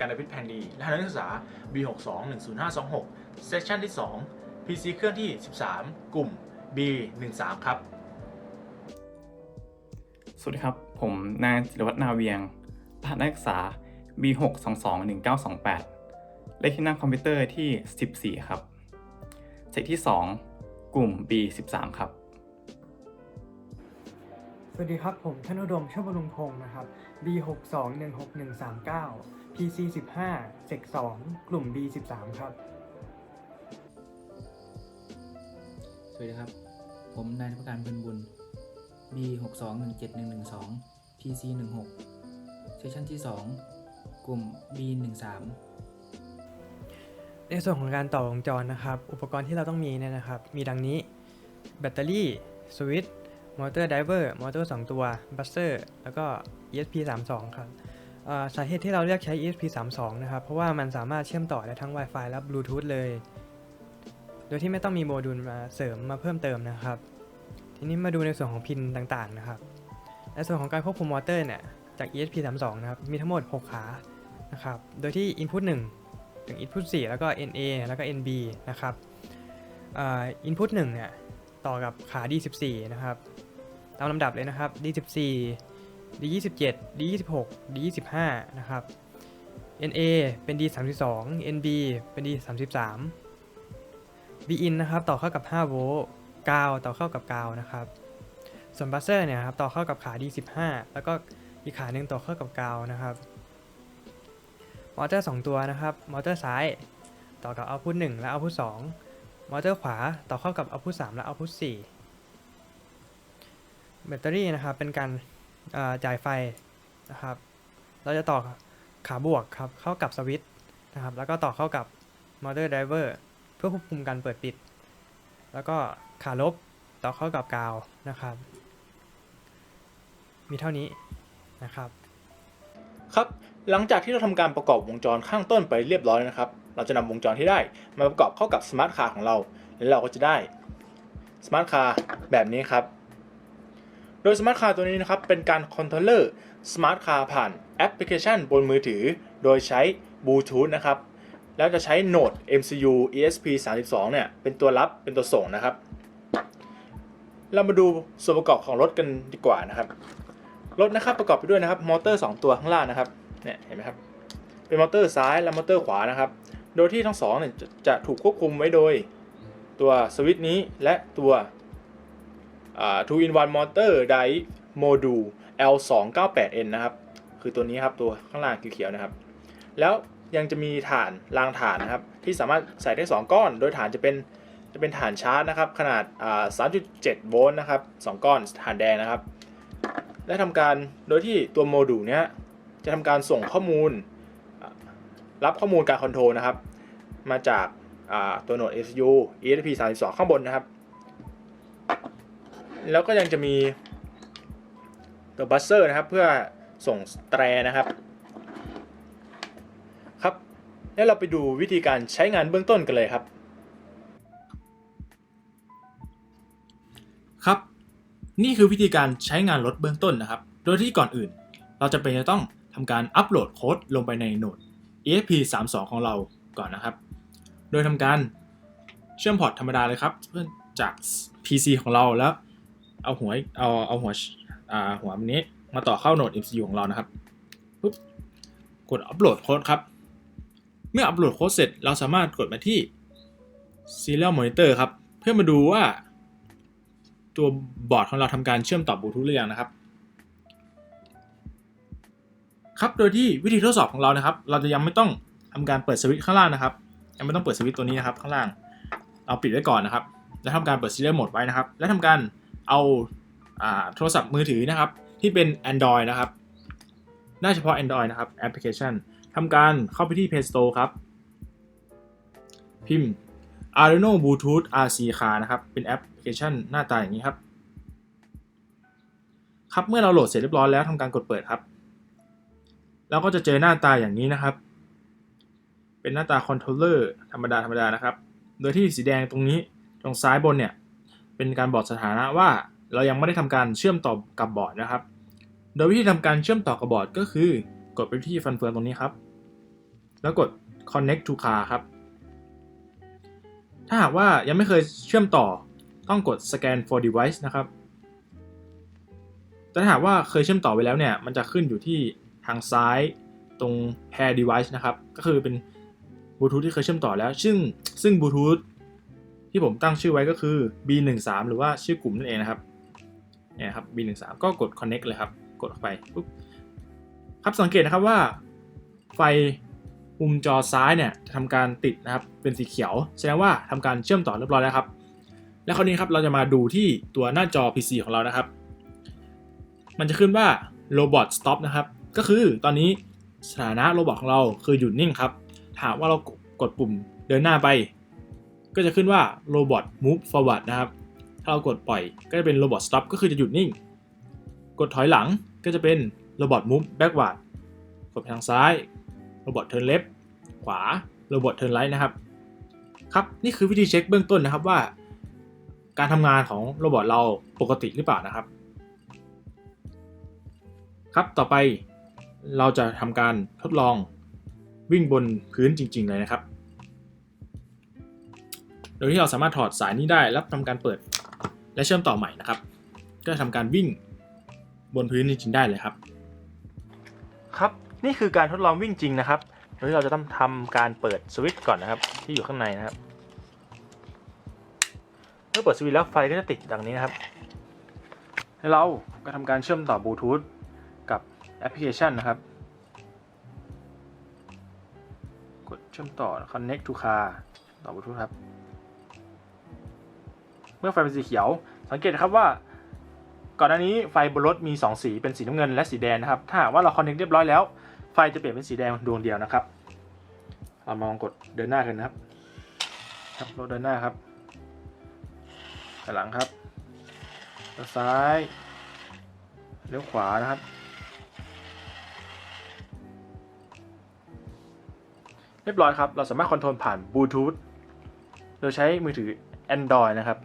การพิษแพนดีรหัสนักศึกษา B62 10526 เซสชันที่ 2 PC เครื่องที่ 13 กลุ่ม B13 ครับ สวัสดีครับ ผมนายจิรวัฒนาเวียงรหัสนักศึกษา B6221928 เลขที่นั่งคอมพิวเตอร์ที่ 14 ครับเซตที่ 2 กลุ่ม B13 ครับ สวัสดีครับ ผมธนุดมชอบรุงพงศ์นะครับ B62161139 PC15 เซก2กลุ่ม B13 ครับ สวัสดีครับ ผมนายธนการเพ็ญบุญ B 6 2 1 7 1 1 2 PC 1 6เซสชันที่ 2 กลุ่ม B 1 3ในส่วนของการต่อวงจรนะครับ อุปกรณ์ที่เราต้องมีเนี่ยนะครับ มีดังนี้ แบตเตอรี่ สวิตช์ มอเตอร์ไดเวอร์ มอเตอร์ 2 ตัว บัสเซอร์ แล้วก็ ESP 3 2 ครับเอ่อ สาเหตุที่เราเลือกใช้ ESP 3 2 นะครับ เพราะว่ามันสามารถเชื่อมต่อได้ทั้ง Wi-Fi และ Bluetooth เลย โดยที่ไม่ต้องมีโมดูลมาเสริมมาเพิ่มเติมนะครับ ทีนี้มาดูในส่วนของพินต่างๆนะครับ ในส่วนของการควบคุมมอเตอร์เนี่ยจาก ESP 3 2 นะครับ มีทั้งหมด 6 ขานะครับ โดยที่ Input 1 ถึง Input 4 แล้วก็ NA แล้วก็ NB นะครับอ่า Input 1เนี่ยต่อกับขา D14 นะครับ ตามลำดับเลยนะครับ D14 D27 D26 D25 นะครับ NA เป็น D32 NB เป็น D33 Bin นะครับต่อเข้ากับ5โวลต์กาวต่อเข้ากับกาวนะครับ ส่วนบัสเซอร์เนี่ยครับต่อเข้ากับขา D15 แล้วก็อีกขาหนึ่งต่อเข้ากับกาวนะครับมอเตอร์ 2 ตัวนะครับมอเตอร์ซ้ายต่อกับ output 1และ output 2มอเตอร์ขวาต่อเข้ากับ output 3และ output 4แบตเตอรี่นะครับเป็นการ จ่ายไฟนะครับ เราจะต่อขาบวกครับเข้ากับสวิตช์นะครับ แล้วก็ต่อเข้ากับมอเตอร์ไดเวอร์เพื่อควบคุมการเปิดปิด แล้วก็ขาลบต่อเข้ากับกาวนะครับ มีเท่านี้นะครับ ครับหลังจากที่เราทำการประกอบวงจรข้างต้นไปเรียบร้อยแล้วนะครับ เราจะนำวงจรที่ได้มาประกอบเข้ากับสมาร์ทคาร์ของเรา แล้วเราก็จะได้สมาร์ทคาร์แบบนี้ครับ โดยสมาร์ทคาร์ตัวนี้นะครับเป็นการคอนโทรลเลอร์สมาร์ทคาร์ผ่านแอปพลิเคชันบนมือถือ โดยใช้บลูทูธนะครับแล้วจะใช้โหนด MCU ESP32 เนี่ยเป็นตัวรับเป็นตัวส่งนะครับ เรามาดูส่วนประกอบของรถกันดีกว่านะครับรถนะครับประกอบไปด้วยนะครับมอเตอร์ 2 ตัวข้างล่างนะครับเนี่ยเห็นไหมครับเป็นมอเตอร์ซ้ายและมอเตอร์ขวานะครับ โดยที่ทั้งสองเนี่ยจะจะถูกควบคุมไว้โดย ตัวสวิตช์นี้และตัว อ่า two in one motor drive module L298N นะครับ คือตัวนี้ครับตัวข้างล่างเขียวๆนะครับ แล้วยังจะมีฐานรางฐานนะครับ ที่สามารถใส่ได้ 2 ก้อน โดยฐานจะเป็นจะเป็นฐานชาร์จนะครับ ขนาด 3.7 โวลต์นะครับ 2 ก้อนฐานแดงนะครับ และทำการโดยที่ตัวโมดูลเนี้ยจะทำการส่งข้อมูล รับข้อมูลการคอนโทรลนะครับ มาจากาตัวโหนด SU ESP32 ข้างบนนะครับ แล้วก็ยังจะมีตัวบัสเซอร์นะครับเพื่อส่งแตรนะครับครับ แล้วเราไปดูวิธีการใช้งานเบื้องต้นกันเลยครับ ครับ นี่คือวิธีการใช้งานรถเบื้องต้นนะครับ โดยที่ก่อนอื่น เราจะเป็นจะต้องทำการอัปโหลดโค้ดลงไปในโหนด ESP32 ของเราก่อนนะครับ โดยทำการเชื่อมพอร์ตธรรมดาเลยครับ เพื่อจาก PC ของเราแล้ว เอาหัวเอาเอาหัวอ่าหัวอันนี้มาต่อเข้าโหนด MCU ของเรานะครับปุ๊บกดอัปโหลดโค้ดครับ เมื่ออัปโหลดโค้ดเสร็จเราสามารถกดมาที่ Serial Monitor ครับ เพื่อมาดูว่า ตัวบอร์ดของเราทำการเชื่อมต่อบลูทูธหรือยังนะครับ ครับโดยที่วิธีทดสอบของเรานะครับ เราจะยังไม่ต้องทำการเปิดสวิตช์ข้างล่างนะครับ ยังไม่ต้องเปิดสวิตช์ตัวนี้นะครับข้างล่าง เอาปิดไว้ก่อนนะครับ แล้วทำการเปิด Serial Mode ไว้นะครับ แล้วทำการ เอาโทรศัพท์มือถือนะครับ ที่เป็น Android นะครับได้เฉพาะ Android นะครับแอปพลิเคชันทำการเข้าไปที่ Play Store ครับ พิมพ์ Arduino Bluetooth RC Car นะครับ เป็นแอปพลิเคชันหน้าตาอย่างนี้ครับ ครับ เมื่อเราโหลดเสร็จเรียบร้อยแล้วทำการกดเปิดครับ แล้วก็จะเจอหน้าตาอย่างนี้นะครับ เป็นหน้าตาคอนโทรลเลอร์ธรรมดาธรรมดานะครับ โดยที่สีแดงตรงนี้ตรงซ้ายบนเนี่ย เป็นการบอกสถานะว่าเรายังไม่ได้ทำการเชื่อมต่อกับบอร์ดนะครับ โดยวิธีทำการเชื่อมต่อกับบอร์ดก็คือกกดไปที่ฟันเฟืองตรงนี้ครับ แล้วกด connect to car ครับ ถ้าหากว่ายังไม่เคยเชื่อมต่อต้องกด scan for device นะครับ แต่ถ้าหากว่าเคยเชื่อมต่อไปแล้วเนี่ยมันจะขึ้นอยู่ที่ทางซ้ายตรง pair device นะครับ ก็คือเป็นบลูทูธที่เคยเชื่อมต่อแล้ว ซึ่งซึ่งบลูทูธ ที่ผมตั้งชื่อไว้ก็คือ B13 หรือว่าชื่อกลุ่มนั่นเองนะครับเนี่ยครับ B13 ก็กด connect เลยครับ กดเข้าไปปุ๊บครับสังเกตนะครับว่า ไฟมุมจอซ้ายเนี่ยทำการติดนะครับเป็นสีเขียวแสดงว่าทำการเชื่อมต่อเรียบร้อยแล้วครับ และคราวนี้ครับเราจะมาดูที่ตัวหน้าจอ PC ของเรานะครับ มันจะขึ้นว่า Robot Stop นะครับ ก็คือตอนนี้สถานะโรบอทของเราคือหยุดนิ่งครับถามว่าเรากดปุ่มเดินหน้าไป ก็จะขึ้นว่า Robot Move Forward นะครับ ถ้าเรากดปล่อยก็จะเป็น Robot Stop ก็คือจะหยุดนิ่ง กดถอยหลังก็จะเป็น Robot Move Backward กดไปทางซ้าย Robot Turn Left ขวา Robot Turn Right นะครับ ครับ นี่คือวิธีเช็คเบื้องต้นนะครับว่า การทำงานของโรบอทเราปกติหรือเปล่านะครับ ครับ ต่อไปเราจะทำการทดลองวิ่งบนพื้นจริง ๆ เลยนะครับ โดยที่เราสามารถถอดสายนี้ได้แล้วทำการเปิดและเชื่อมต่อใหม่นะครับ ก็จะทำการวิ่งบนพื้นจริงๆได้เลยครับ ครับนี่คือการทดลองวิ่งจริงนะครับโดยที่เราจะต้องทำการเปิดสวิตช์ก่อนนะครับ ที่อยู่ข้างในนะครับเมื่อเปิดสวิตช์แล้วไฟก็จะติดดังนี้นะครับแล้วเราก็ทำการเชื่อมต่อบลูทูธกับแอปพลิเคชันนะครับกดเชื่อมต่อ connect to car ต่อบลูทูธครับ เมื่อไฟเป็นสีเขียว สังเกตครับว่า ก่อนหน้านี้ไฟบนรถมี 2 สีเป็นสีน้ำเงินและสีแดงนะครับ ถ้าหากว่าเรา connect เรียบร้อยแล้ว ไฟจะเปลี่ยนเป็นสีแดงดวงเดียวนะครับ เรามองกดเดินหน้ากันนะครับ ครับรถเดินหน้าครับถอยหลังครับซ้ายเลี้ยวขวานะครับเรียบร้อยครับ เราสามารถคอนโทรลผ่านบลูทูธโดยใช้มือถือ Android นะครับ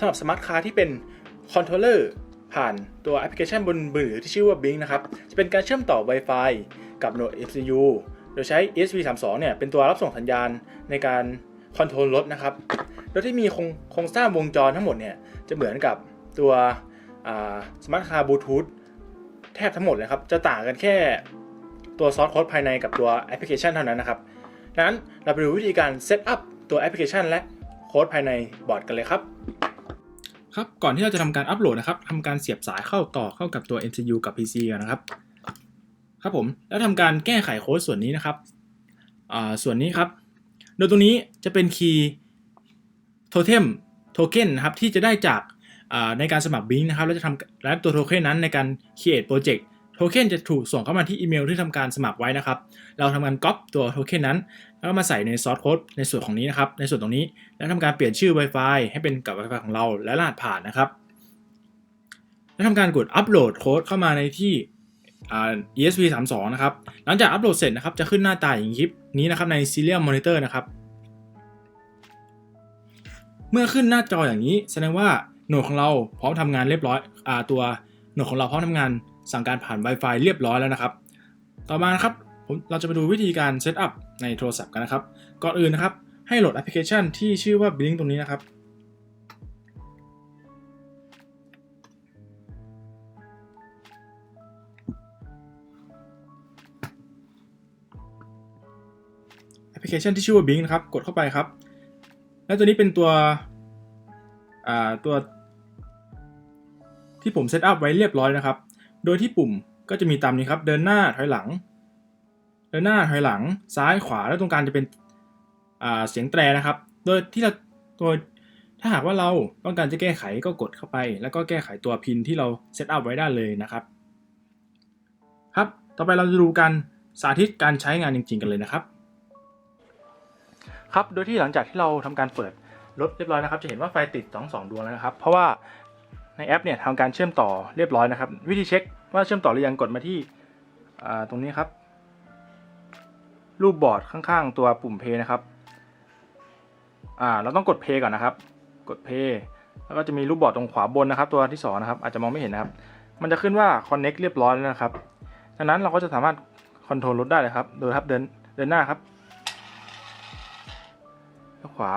สำหรับสมาร์ทคาร์ที่เป็นคอนโทรลเลอร์ผ่านตัวแอปพลิเคชันบนมือถือที่ชื่อว่า Blink นะครับ จะเป็นการเชื่อมต่อ Wi-Fi กับโหนด MCU โดยใช้ ESP32 เนี่ยเป็นตัวรับส่งสัญญาณในการคอนโทรลรถนะครับ โดยที่มีโครงโครงสร้างวงจรทั้งหมดเนี่ยจะเหมือนกับตัวสมาร์ทคาร์บลูทูธแทบทั้งหมดเลยครับ จะต่างกันแค่ตัวซอสโค้ดภายในกับตัวแอปพลิเคชันเท่านั้นนะครับดังนั้นเราไปดูวิธีการเซตอัพตัวแอปพลิเคชันและโค้ดภายในบอร์ดกันเลยครับ ครับ ก่อนที่เราจะทำการอัปโหลดนะครับทำการเสียบสายเข้าต่อเข้ากับตัว MCU กับ PC ก่อนนะครับ ครับผม แล้วทำการแก้ไขโค้ดส่วนนี้นะครับอ่าส่วนนี้ครับ โดยตรงนี้จะเป็นคีย์โทเทมโทเค็นนะครับที่จะได้จากอ่าในการสมัครบิงนะครับแล้วจะทำและตัวโทเค็นนั้นในการ create project ทเค็นจะถูกส่งเข้ามาที่อีเมลที่ทำการสมัครไว้นะครับ เราทำการก๊อปตัวโทเค็นนั้น แล้วก็มาใส่ในซอสโค้ดในส่วนของนี้นะครับ ในส่วนตรงนี้ แล้วทำการเปลี่ยนชื่อ Wi-Fi ให้เป็นกับ Wi-Fi ของเราและรหัสผ่านนะครับ แล้วทำการกดอัปโหลดโค้ดเข้ามาในที่อ่า ESP32 นะครับ หลังจากอัปโหลดเสร็จนะครับ จะขึ้นหน้าตาอย่างคลิปนี้นะครับใน Serial Monitor นะครับ เมื่อขึ้นหน้าจออย่างนี้แสดงว่าโหนดของเราพร้อมทำงานเรียบร้อยอ่าตัวโหนดของเราพร้อมทำงาน สั่งการผ่าน Wi-Fi เรียบร้อยแล้วนะครับ ต่อมาครับผมเราจะไปดูวิธีการเซตอัพในโทรศัพท์กันนะครับ ก่อนอื่นนะครับ ให้โหลดแอปพลิเคชันที่ชื่อว่า Blink ตรงนี้นะครับ แอปพลิเคชันที่ชื่อว่า Blink นะครับ กดเข้าไปครับ แล้วตัวนี้เป็นตัวตัวที่ผมเซตอัพไว้เรียบร้อยนะครับ โดยที่ปุ่มก็จะมีตามนี้ครับ เดินหน้าถอยหลัง เดินหน้าถอยหลัง ซ้ายขวาแล้วตรงกลางจะเป็นเสียงแตรนะครับ โดยที่เราโดยถ้าหากว่าเราต้องการจะแก้ไขก็กดเข้าไป แล้วก็แก้ไขตัวพินที่เราเซตอัพไว้ได้เลยนะครับ ครับ ต่อไปเราจะดูการสาธิตการใช้งานจริง ๆ กันเลยนะครับ ครับ โดยที่หลังจากที่เราทำการเปิดรถเรียบร้อยนะครับ จะเห็นว่าไฟติด2 2ดวงแล้วนะครับ เพราะว่า ในแอปเนี่ยทำการเชื่อมต่อเรียบร้อยนะครับ วิธีเช็คว่าเชื่อมต่อหรือยังกดมาที่ตรงนี้ครับ รูปบอร์ดข้างๆ ตัวปุ่มเพย์นะครับเราต้องกดเพย์ก่อนนะครับ กดเพย์แล้วก็จะมีรูปบอร์ดตรงขวาบนนะครับ ตัวที่สองนะครับอาจจะมองไม่เห็นนะครับ มันจะขึ้นว่า connect เรียบร้อยแล้วนะครับดังนั้นเราก็จะสามารถคอนโทรลรถได้เลยครับโดยครับเดินเดินหน้าครับแล้วขวา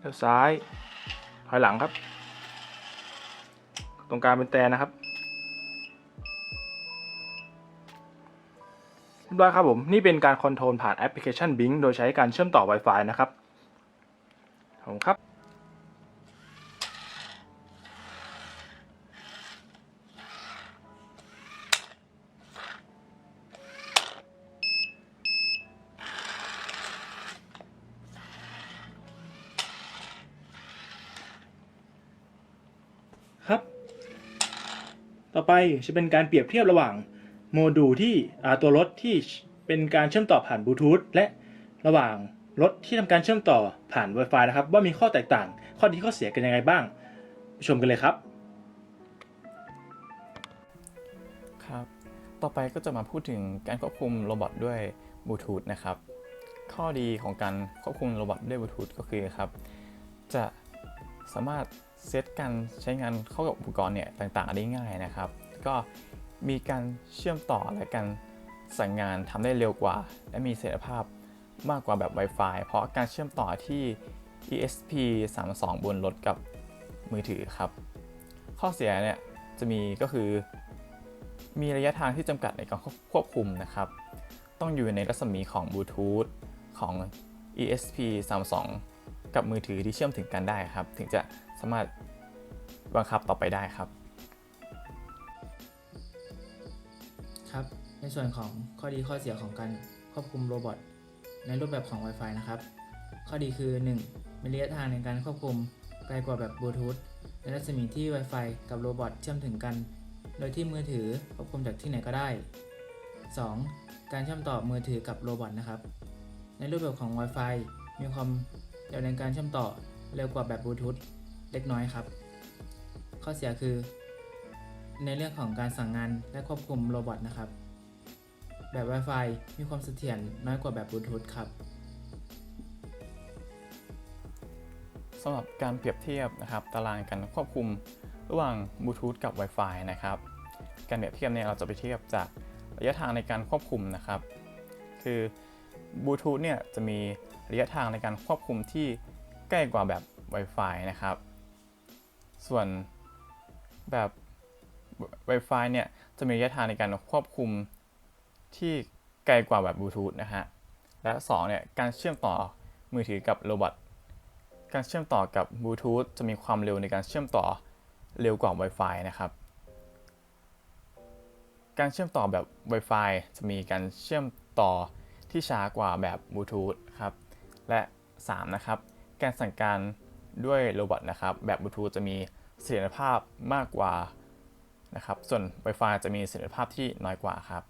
แล้วซ้าย อยหลังครับ ตรงกลางเป็นแต่นะครับเรียบร้อยครับผม นี่เป็นการคอนโทรลผ่านแอปพลิเคชัน Bing โดยใช้การเชื่อมต่อ Wi-Fi นะครับ ขอบคุณครับครับ ต่อไปจะเป็นการเปรียบเทียบระหว่างโมดูลที่ตัวรถที่เป็นการเชื่อมต่อผ่านบลูทูธและระหว่างรถที่ทำการเชื่อมต่อผ่าน Wi-Fi นะครับ ว่ามีข้อแตกต่าง ข้อดีข้อเสียกันยังไงบ้าง ชมกันเลยครับครับ ต่อไปก็จะมาพูดถึงการควบคุมโรบอทด้วยบลูทูธนะครับ ข้อดีของการควบคุมโรบอทด้วยบลูทูธก็คือครับ จะสามารถ เซตการใช้งานเข้ากับอุปกรณ์เนี่ยต่างๆได้ง่ายนะครับ ก็มีการเชื่อมต่อและการสั่งงานทำได้เร็วกว่า และมีเสถียรภาพมากกว่าแบบ Wi-Fi เพราะการเชื่อมต่อที่ ESP32 บนรถกับมือถือครับ ข้อเสียเนี่ยจะมีก็คือ มีระยะทางที่จำกัดในการควบคุมนะครับ ต้องอยู่ในรัศมีของบลูทูธของ ESP32 กับมือถือที่เชื่อมถึงกันได้ครับ ถึงจะสามารถบังคับต่อไปได้ครับ ครับ ในส่วนของข้อดีข้อเสียของการควบคุมโรบอทในรูปแบบของ Wi-Fi นะครับ ข้อดีคือ 1. มีระยะทางในการควบคุมไกลกว่าแบบบลูทูธในรัศมีที่ Wi-Fi กับโรบอทเชื่อมถึงกัน โดยที่มือถือควบคุมจากที่ไหนก็ได้ 2. การเชื่อมต่อมือถือกับโรบอทนะครับ ในรูปแบบของ Wi-Fi มีความ เร็วในการเชื่อมต่อเร็วกว่าแบบบลูทูธเล็กน้อยครับ ข้อเสียคือ ในเรื่องของการสั่งงานและควบคุมโรบอทนะครับ แบบ Wi-Fi มีความเสถียรน้อยกว่าแบบบลูทูธครับสำหรับการเปรียบเทียบนะครับ ตารางการควบคุมระหว่างบลูทูธกับ Wi-Fi นะครับ การเปรียบเทียบเนี่ยเราจะไปเทียบจากระยะทางในการควบคุมนะครับ คือ บลูทูธเนี่ยจะมีระยะทางในการควบคุมที่ใกล้กว่าแบบ Wi-Fi นะครับ ส่วนแบบ Wi-Fi เนี่ยจะมีระยะทางในการควบคุมที่ไกลกว่าแบบบลูทูธนะฮะ และ2เนี่ยการเชื่อมต่อมือถือกับโรบอทการเชื่อมต่อกับบลูทูธจะมีความเร็วในการเชื่อมต่อเร็วกว่า Wi-Fi นะครับ การเชื่อมต่อแบบ Wi-Fi จะมีการเชื่อมต่อ ที่ช้ากว่าแบบบลูทูธครับ และ 3 นะครับ การสั่งการด้วยโรบอทนะครับ แบบบลูทูธจะมีเสถียรภาพมากกว่านะครับ ส่วน Wi-Fi จะมีเสถียรภาพที่น้อยกว่าครับ